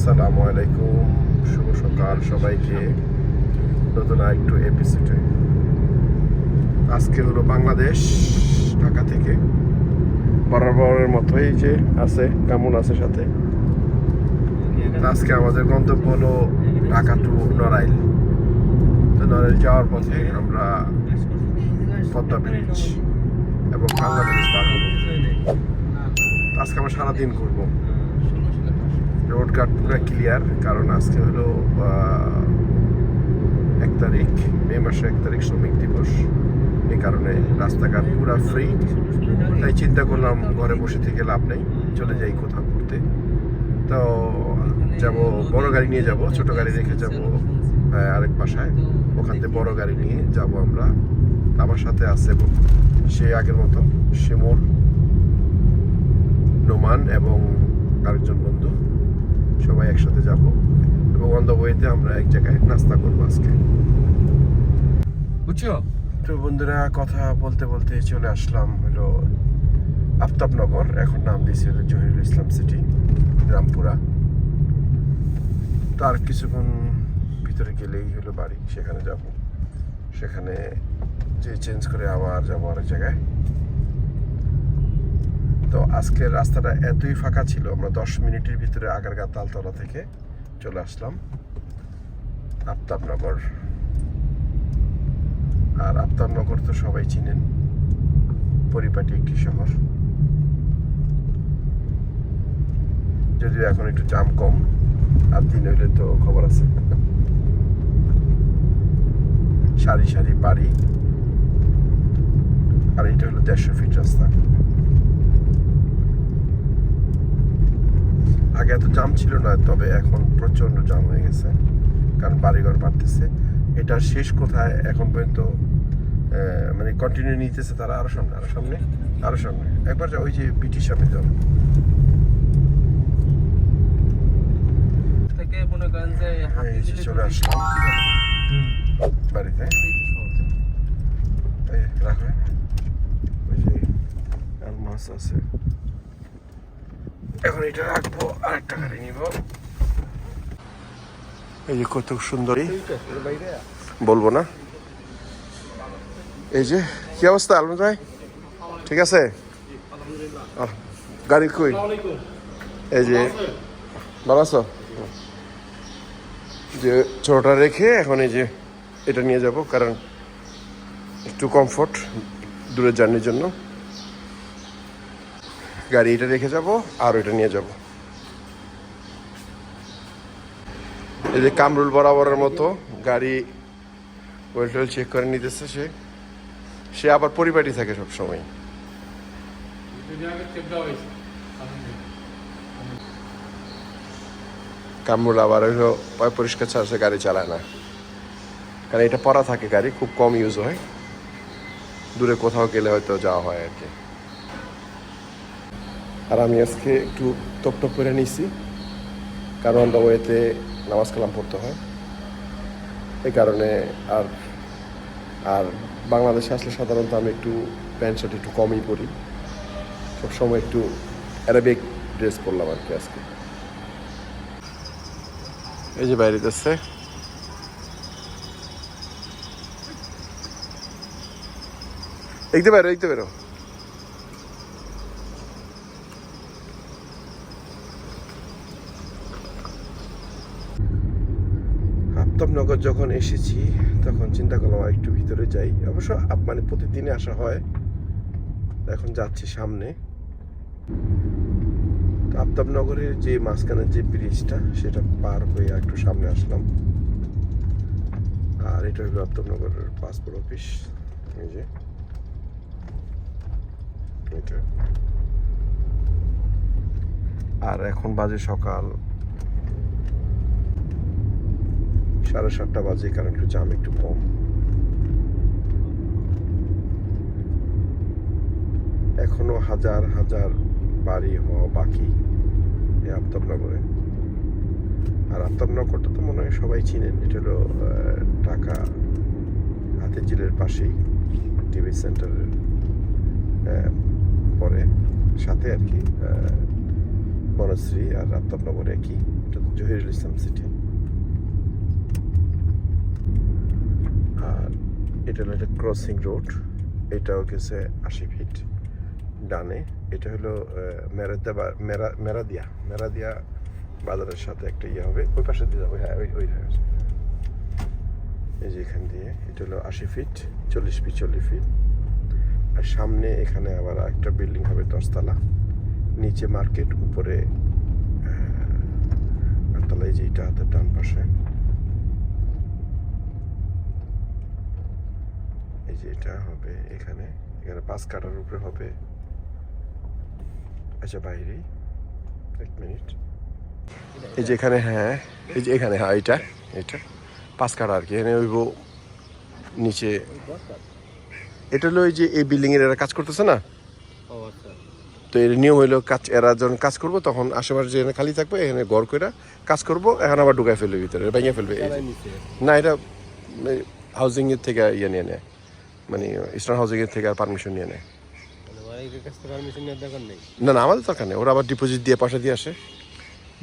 আসসালামু আলাইকুম, শুভ সকাল সবাইকে। নতুন আরেকটু এপিসোডে আজকে হলো বাংলাদেশ, ঢাকা থেকে। বরাবরের মতোই যে আছে, কেমন আছে সাথে? আজকে আমাদের গন্তব্য হলো ঢাকা টু নড়াইল। তো নড়াইল যাওয়ার পথে আমরা পদ্মা ব্রিজ এবং বাংলা ব্রিজ পার আজকে আমরা সারাদিন ঘুরবো। রোড পুরো ক্লিয়ার কারণ আজকে হলো এক তারিখ, মে মাসের এক তারিখ শ্রমিক দিবস। এই কারণে রাস্তাঘাট পুরো ফ্রি তাই চিন্তা করলাম ঘরে বসে থেকে লাভ নেই, চলে যাই কোথাও ঘুরতে। তো যাব, বড় গাড়ি নিয়ে যাব, ছোট গাড়ি রেখে যাব আরেক বাসায়। ওখান থেকে বড় গাড়ি নিয়ে যাব আমরা। আমার সাথে আছে সে আগের মতো সে শিমুল, নোমান এবং আরেকজন বন্ধু। সবাই একসাথে যাব এবং অন দ্য ওয়েতে আমরা এক জায়গায় নাস্তা করব আজকে। বুঝছ? তো বন্ধুরা কথা বলতে বলতে চলে আসলাম হলো আফতাবনগর এখন নাম দিয়েছে হলো জহিরুল ইসলাম সিটি রামপুরা। তো আর কিছুক্ষণ ভিতরে গেলেই হলো বাড়ি সেখানে যাব। সেখানে যে চেঞ্জ করে আবার যাব আরেক জায়গায়। তো আজকের রাস্তাটা এতই ফাঁকা ছিল, আমরা দশ মিনিটের ভিতরে আগারগা তালতলা থেকে চলে আসলাম। আফতাবনগর আর আফতাবনগর তো সবাই চিনেন। পরিপাটি একটি শহর। যদিও এখন একটু জাম কম, আর দিন হইলে তো খবর আছে। সারি সারি বাড়ি। আর এটা হলো দেড়শো ফিট রাস্তা। আগে এত জাম ছিল না তবে এখন প্রচণ্ড জাম হয়ে গেছে কারণ বাড়িঘর বাড়তেছে। এটার শেষ কোথায়? এখন পর্যন্ত মানে কন্টিনিউ নিতেছে তারা আরও সামনে আরও সামনে আরও সামনে। একবার ওই যে বিটির সামনে যাও। চলে আসলাম। বাড়িতে? এই ওই যে আর মাছ আছে। এটা রাখব আর একটা গাড়ি নিব। এই যে কত সুন্দরী। বলব না। এই যে কি অবস্থা আলম ভাই? ঠিক আছে? গাড়ি কই? এই যে ভালো আছো? যে ছোটটা রেখে এখন এই যে এটা নিয়ে যাব কারণ একটু কমফোর্ট দূরের জার্নির জন্য। গাড়ি এটা রেখে যাব, আর ওইটা নিয়ে যাব। এই যে কামরুল বরাবরের মতো গাড়ি ওয়েল টোয়েল চেক করে নিতেছে সে। সে আবার পরিপাটি থাকে সব সময় কামরুল আবার পয় পরিষ্কার ছাড়া সে গাড়ি চালায় না। কারণ এটা পরা থাকে গাড়ি, খুব কম ইউজ হয়। দূরে কোথাও গেলে হয়তো যাওয়া হয় আর কি। আর আমি আজকে একটু টপ টপ করে নিয়েছি কারণ ওয়েতে নামাজ কালাম পড়তে হয়। এই কারণে আর আর বাংলাদেশে আসলে সাধারণত আমি একটু প্যান্ট শার্ট একটু কমই পরি। সবসময় একটু অ্যারাবিক ড্রেস পরলাম আর কি আজকে। এই যে বাইরে যাচ্ছে। দেখতে পারো দেখতে পারো আফতাবনগর যখন এসেছি, তখন চিন্তা করলাম একটু ভিতরে যাই। অবশ্য মানে প্রতিদিনই আসা হয়। এখন যাচ্ছি সামনে। আফতাবনগরের যে মাঝখানের যে ব্রিজটা সেটা পার হয়ে একটু সামনে আসলাম। আর এটা হলো আফতাবনগরের পাসপোর্ট অফিস এই যে। এটা। আর এখন বাজে সকাল সাড়ে সাতটা বাজে, কারণ একটু জাম একটু কম। এখনও হাজার হাজার বাড়ি হওয়া বাকি এই আফতাবনগরে। আর আফতাবনগরটা তো মনে হয় সবাই চিনেন, এটা হলো ঢাকা হাতের জিলের পাশেই টিভি সেন্টারের পরে। সাথে আর কি বনশ্রী আর আফতাবনগর একই, এটা জহিরুল ইসলাম সিটি আর এটা হলো একটা ক্রসিং রোড এটাও গেছে আশি ফিট ডানে। এটা হলো মেরাদা মেরা মেরাদিয়া মেরাদিয়া বাজারের সাথে একটা ইয়ে হবে। ওই পাশে দিয়ে যাব হ্যাঁ ওই ওই হ্যাঁ। এই যে এখান দিয়ে এটা হলো আশি ফিট চল্লিশ ফিট চল্লিশ ফিট আর সামনে এখানে আবার একটা বিল্ডিং হবে দশতলা। নিচে মার্কেট উপরে আহ, আটতলা এই যে এটা হাতের ডান পাশে এই যে এটা হবে এখানে এখানে পাঁচ কাটার উপরে হবে। আচ্ছা বাইরে। এক মিনিট। এই যে এখানে হ্যাঁ এই যে এখানে হ্যাঁ এটা এটা পাঁচ কাটা আর কি এখানে ওইব নিচে। এটা হলো ওই যে এই বিল্ডিং এর কাজ করতেছে না? ও আচ্ছা। তো এর নিয়ম হইল কাজ এরা যখন কাজ করব তখন আশেপাশে যেখানে খালি থাকবে এখানে ঘর করে কাজ করব এখন আবার ঢুকাই ফেলবে ভিতরে ভেঙে ফেলবে না এটা হাউজিং এর থেকে ইয়ে নিয়ে নেয়। মানে ইস্টার্ন হাউজিং এর থেকে আর পারমিশন নিয়ে নেয়। না না আমাদের দরকার নেই। ওরা আবার ডিপোজিট দিয়ে পয়সা দিয়ে আসে।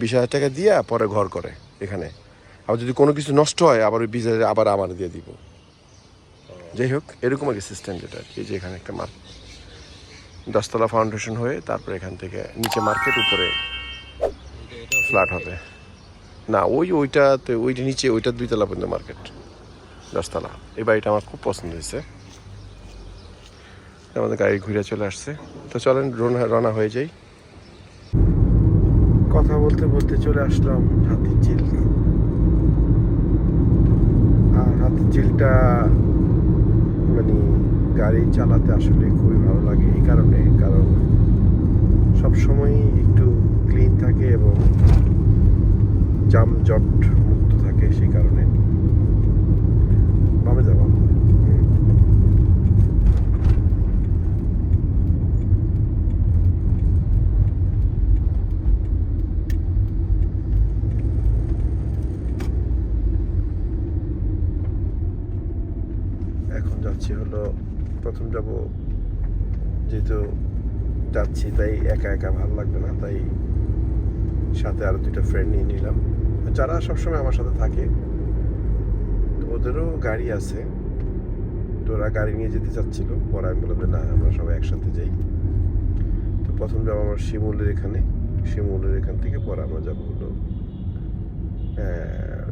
বিশ হাজার টাকা দিয়ে পরে ঘর করে এখানে। আবার যদি কোনো কিছু নষ্ট হয় আবার ওই বিশ হাজার আবার আমার দিয়ে দিব। যাই হোক এরকম আর কি সিস্টেম যেটা আর কি, এই যে এখানে একটা মার্ক। দশতলা ফাউন্ডেশন হয়ে তারপরে এখান থেকে নিচে মার্কেট উপরে ফ্ল্যাট হবে। না ওই ওইটাতে ওইটা নিচে ওইটা দুইতলা পর্যন্ত মার্কেট দশতলা। এই বাড়িটা আমার খুব পছন্দ হয়েছে। আমাদের গাড়ি ঘুরে চলে আসছে। তো চলেন রওনা হয়ে যাই। কথা বলতে বলতে চলে আসলাম হাতির ঝিল। আর হাতির ঝিলটা মানে গাড়ি চালাতে আসলে খুবই ভালো লাগে এই কারণে, কারণ সব সবসময় একটু ক্লিন থাকে এবং জামজট মুক্ত থাকে সেই কারণে। ভাবে যাব এখন যাচ্ছি হলো প্রথম যাব, যেহেতু যাচ্ছি, তাই একা একা ভালো লাগবে না, তাই সাথে আরও দুইটা ফ্রেন্ড নিয়ে নিলাম। যারা সবসময় আমার সাথে থাকে তো ওদেরও গাড়ি আছে, তো ওরা গাড়ি নিয়ে যেতে চাচ্ছিল। পরে আমি বললাম না, আমরা সবাই একসাথে যাই। তো প্রথম যাব আমার শিমুলের এখানে। শিমুলের এখান থেকে পরে আমরা যাব হলো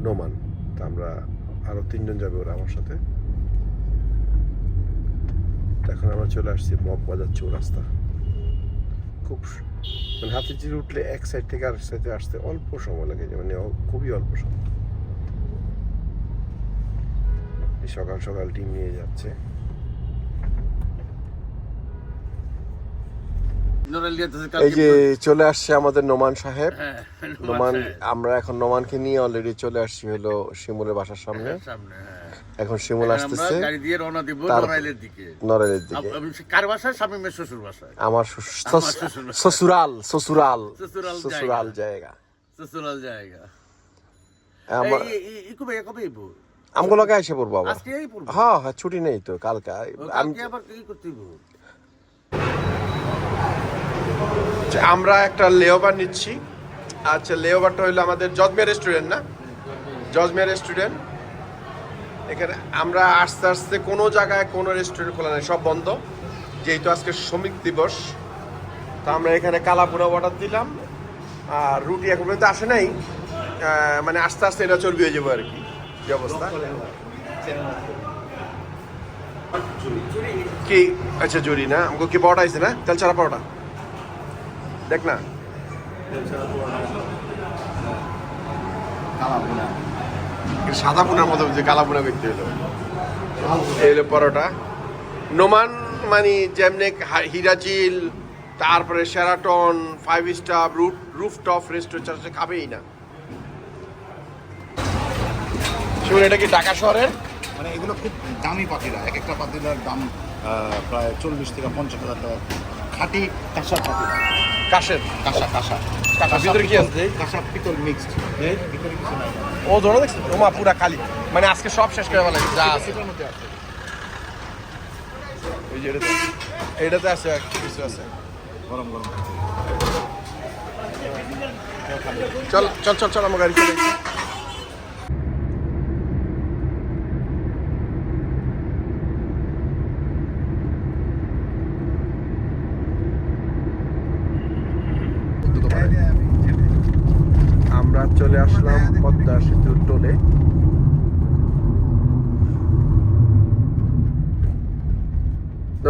নোমান। তা আমরা আরও তিনজন যাবে ওরা আমার সাথে। এখন আমরা চলে আসছি মগ বাজার চৌরাস্তা। খুব মানে হাতির ঝিল উঠলে এক সাইড থেকে আরেক সাইডে আসতে অল্প সময় লাগে মানে খুবই অল্প সময়। এই সকাল সকাল টিম নিয়ে যাচ্ছে। এই যে চলে আসছে আমাদের নোমান সাহেব। হ্যাঁ, নোমান আমরা এখন নোমানকে নিয়ে অলরেডি চলে আসছি হলো শিমুলের বাসার সামনে। সামনে হ্যাঁ। এখন শিমুল আসতেছে গাড়ি দিয়ে রওনা দিব নড়াইলের দিকে। নরেনের দিকে। কার বাসায় স্বামী শ্বশুর বাসায় আমার শ্বশ- আমার শ্বশ- শ্বশুরাল শ্বশুরাল শ্বশুরাল জায়গা। শ্বশুরাল জায়গা। আমার কবে এসে পড়ব আবার। হ্যাঁ হ্যাঁ ছুটি নেই তো কালকে। আমি আবার কি করতে আমরা একটা লেওভার নিচ্ছি। আচ্ছা লেওভারটা হইল আমাদের জজমিয়া রেস্টুরেন্ট না? জজমিয়া রেস্টুরেন্ট। এখানে আমরা আস্তে আস্তে কোনো জায়গায়, কোনো রেস্টুরেন্ট খোলা নেই, সব বন্ধ। যেহেতু আজকে শ্রমিক দিবস, তা আমরা এখানে কালাপুরা অর্ডার দিলাম, আর রুটি এখন পর্যন্ত আসে নাই। মানে আস্তে আস্তে এটা চর্বি হয়ে যাব আর কি অবস্থা। কি? আচ্ছা জুরি না। আমাকে কি পাওয়াটা আছে না? তেল ছাড়া পাওয়াটা? দেখ না। সাদা পুনার মতো যে কালা পুনা ব্যক্তি হলো। এই হলো পরোটা। নোমান মানে যেমনি হীরাচিল, তারপরে Sheraton five star root roof top restaurant খাবেই না। শুনুন, এটা কি ঢাকা শহরের? মানে এগুলো খুব দামি পাখিরা এক একটা পাখিরার দাম প্রায় চল্লিশ থেকে পঞ্চাশ হাজার টাকা। খাঁটি কাঁসা পাখিরা কাশের কাঁসা কাঁসা। ভিতরে কি আছে? কাঁসা পিতল মিক্সড ভিতরে কিছু নাই। ও ধরো দেখছি। ওমা পুরা খালি। মানে আজকে সব শেষ করে ফেলা যা আছে। মধ্যে আছে। ওই যে এটাতে এটাতে আছে কিছু আছে। গরম গরম। চল চল চল চল আমার গাড়ি চলে এসেছে। আমরা চলে আসলাম পদ্মা সেতুর টোলে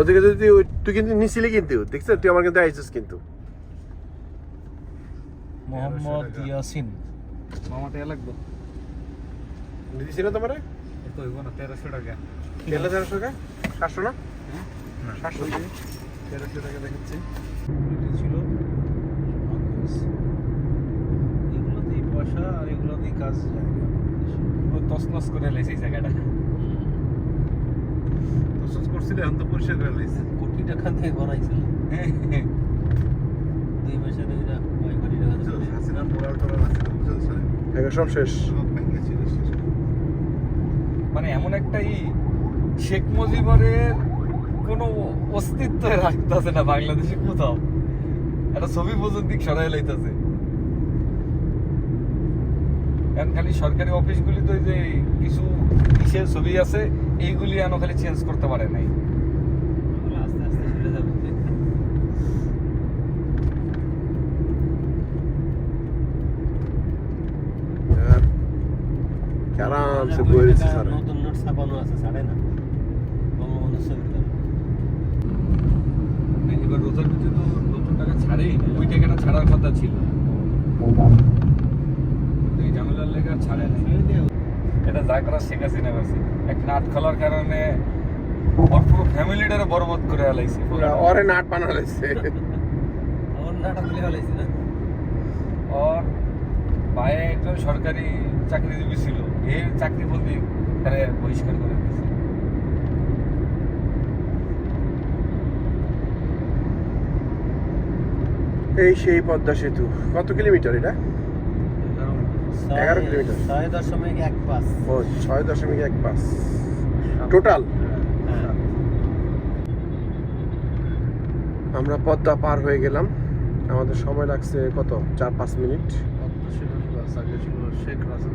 নদীকে যদি তুই কিন্তু নিছিলি কিন্তু দেখছিস তুই আমার কিন্তু আইছিস কিন্তু। মোহাম্মদ ইয়াসিন। মামাটা লাগবে দিছি না তোমার? হইব না তেরোশো টাকা। তেলে তেরোশো টাকা? সাতশো না? সাতশো তেরোশো টাকা দেখাচ্ছে। ছিল। এগুলোতেই পয়সা আর এগুলোতেই কাজ। জায়গা ও তসনস করে লেছে জায়গাটা। করছিল এখন তো পরিষ্কার করে লেছে কোটি টাকা দিয়ে বানাইছিল দুই মাসে দুইটা কয় কোটি টাকা দিয়ে মোরাল টোরাল আছে বুঝছ সব শেষ। মানে এমন একটা ই শেখ মুজিবরের কোনো অস্তিত্ব রাখতেছে না বাংলাদেশে কোথাও। একটা ছবি পর্যন্ত সরাই লাইতেছে। এখন খালি সরকারি অফিসগুলি তো এই যে কিছু কিসের ছবি আছে এইগুলি এখনও খালি চেঞ্জ করতে পারে নাই। আরামসে বয়ে রয়েছে স্যার নতুন নোট ছাপানো আছে ছাড়ে না। বঙ্গবন্ধু ছবির এবার রোজার ভিতরে তো নতুন টাকা ছাড়েই না। ওই টাকাটা ছাড়ার কথা ছিল। এই ঝামেলার লেগে ছাড়ে না এটা যা করা শেখ হাসিনা করছে। এক নাট খোলার কারণে ওর পুরো ফ্যামিলিটারে বরবাদ করে আলাইছে। ওরে নাট বানালেছে আমার নাটা খুলে না। ওর ভাই একজন সরকারি চাকরিজীবী ছিল এর চাকরি বন্দি তারা বহিষ্কার করে দিয়েছে। এই সেই পদ্মা সেতু কত কিলোমিটার এটা? এগারো কিলোমিটার। ছয় দশমিক এক পাঁচ। ও ছয় দশমিক এক পাঁচ। টোটাল হ্যাঁ। আমরা পদ্মা পার হয়ে গেলাম। আমাদের সময় লাগছে কত? চার পাঁচ মিনিট।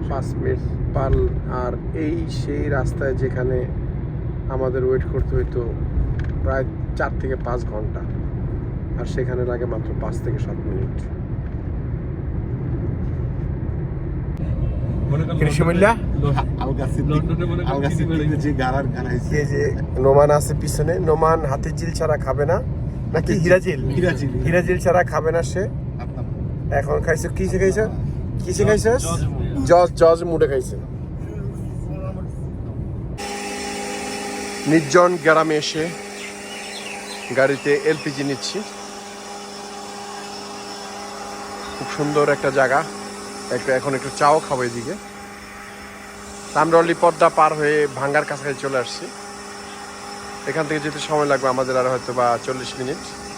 পাঁচ মিনিট পার। আর এই সেই রাস্তায় যেখানে আমাদের ওয়েট করতে হইতো প্রায় চার থেকে পাঁচ ঘণ্টা। আর সেখানে লাগে মাত্র পাঁচ থেকে সাত মিনিট। যে যে নোমান আছে পিছনে নোমান হাতে জিল ছাড়া খাবে না। নাকি হিরাজিল হিরাজিল। ছাড়া খাবে না সে। এখন খাইছো কিসে খাইছো কিসে খাইছো জজ জজ মুডে খাইছে। নির্জন গ্রামে এসে গাড়িতে এলপিজি নিচ্ছি। খুব সুন্দর একটা জায়গা। একটা এখন একটু চাও খাব এদিকে। তামরলি পদ্মা পার হয়ে ভাঙ্গার কাছাকাছি চলে আসছি। এখান থেকে যেতে সময় লাগবে আমাদের আর হয়তো বা চল্লিশ মিনিট।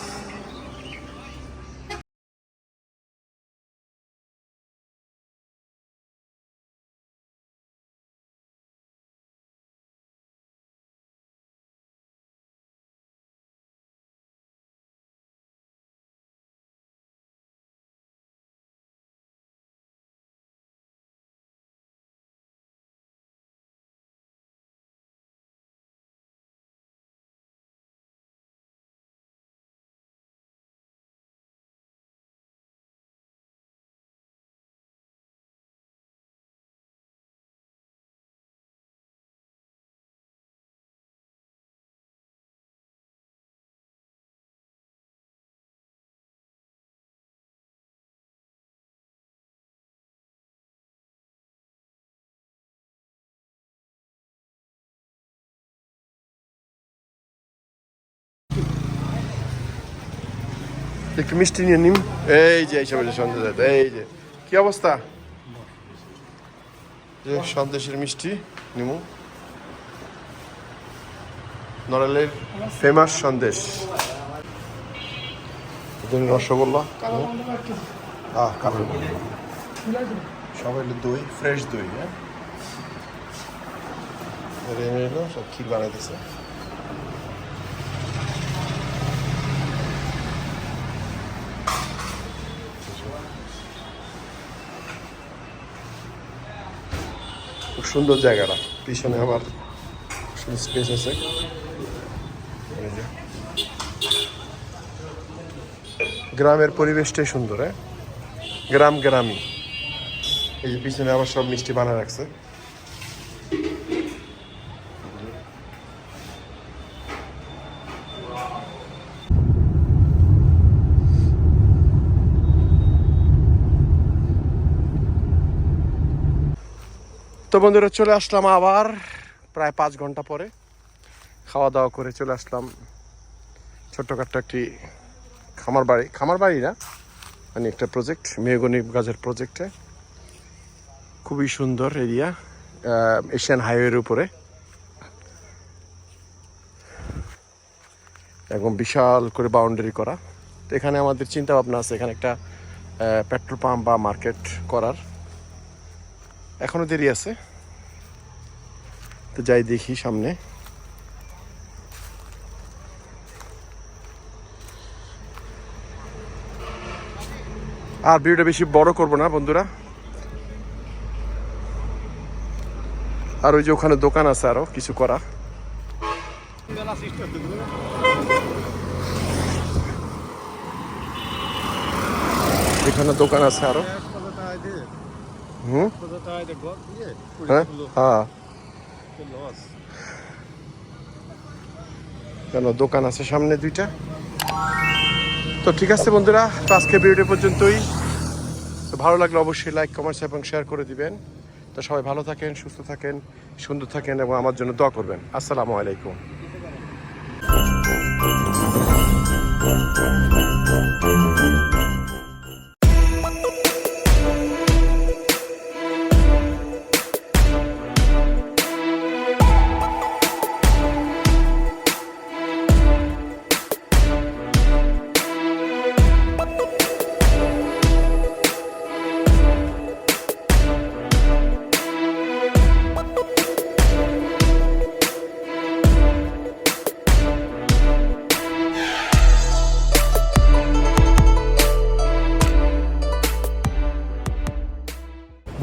একটু মিষ্টি নিয়ে নিম। এই যে এইসব সন্দেশ এই যে। কি অবস্থা? যে সন্দেশের মিষ্টি নিমু। নড়ালের ফেমাস সন্দেশ। রসগোল্লা আহ কালো। সব হলো দই ফ্রেশ দই হ্যাঁ? সব ক্ষীর বানাইতেছে। সুন্দর জায়গাটা। পিছনে আবার স্পেস আছে। গ্রামের পরিবেশটাই সুন্দর হ্যাঁ? গ্রাম গ্রামই। এই যে পিছনে আবার সব মিষ্টি বানা রাখছে। তো বন্ধুরা চলে আসলাম আবার, প্রায় পাঁচ ঘণ্টা পরে। খাওয়া দাওয়া করে চলে আসলাম ছোট্টখাট্ট একটি খামার বাড়ি। খামার বাড়ি না মানে একটা প্রজেক্ট মেহগনি গাছের প্রজেক্টে খুবই সুন্দর এরিয়া এশিয়ান হাইওয়ের উপরে। একদম বিশাল করে বাউন্ডারি করা। তো এখানে আমাদের চিন্তা ভাবনা আছে, এখানে একটা পেট্রোল পাম্প বা মার্কেট করার। এখনও দেরি আছে। তো যাই দেখি সামনে। আর ভিডিওটা বেশি বড় করব না বন্ধুরা। আর ওই যে ওখানে দোকান আছে আরও কিছু করা। এখানে দোকান আছে আরও। হুম? হ্যাঁ? হ্যাঁ। কেন, দোকান আছে সামনে দুইটা? তো ঠিক আছে বন্ধুরা, তো আজকে ভিডিও পর্যন্তই। তো ভালো লাগলে অবশ্যই লাইক কমেন্টস এবং শেয়ার করে দিবেন। তো সবাই ভালো থাকেন, সুস্থ থাকেন, সুন্দর থাকেন এবং আমার জন্য দোয়া করবেন। আসসালামু আলাইকুম।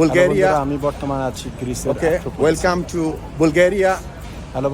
Bulgaria. আমি বর্তমানে আছি Okay, welcome to Bulgaria. Hello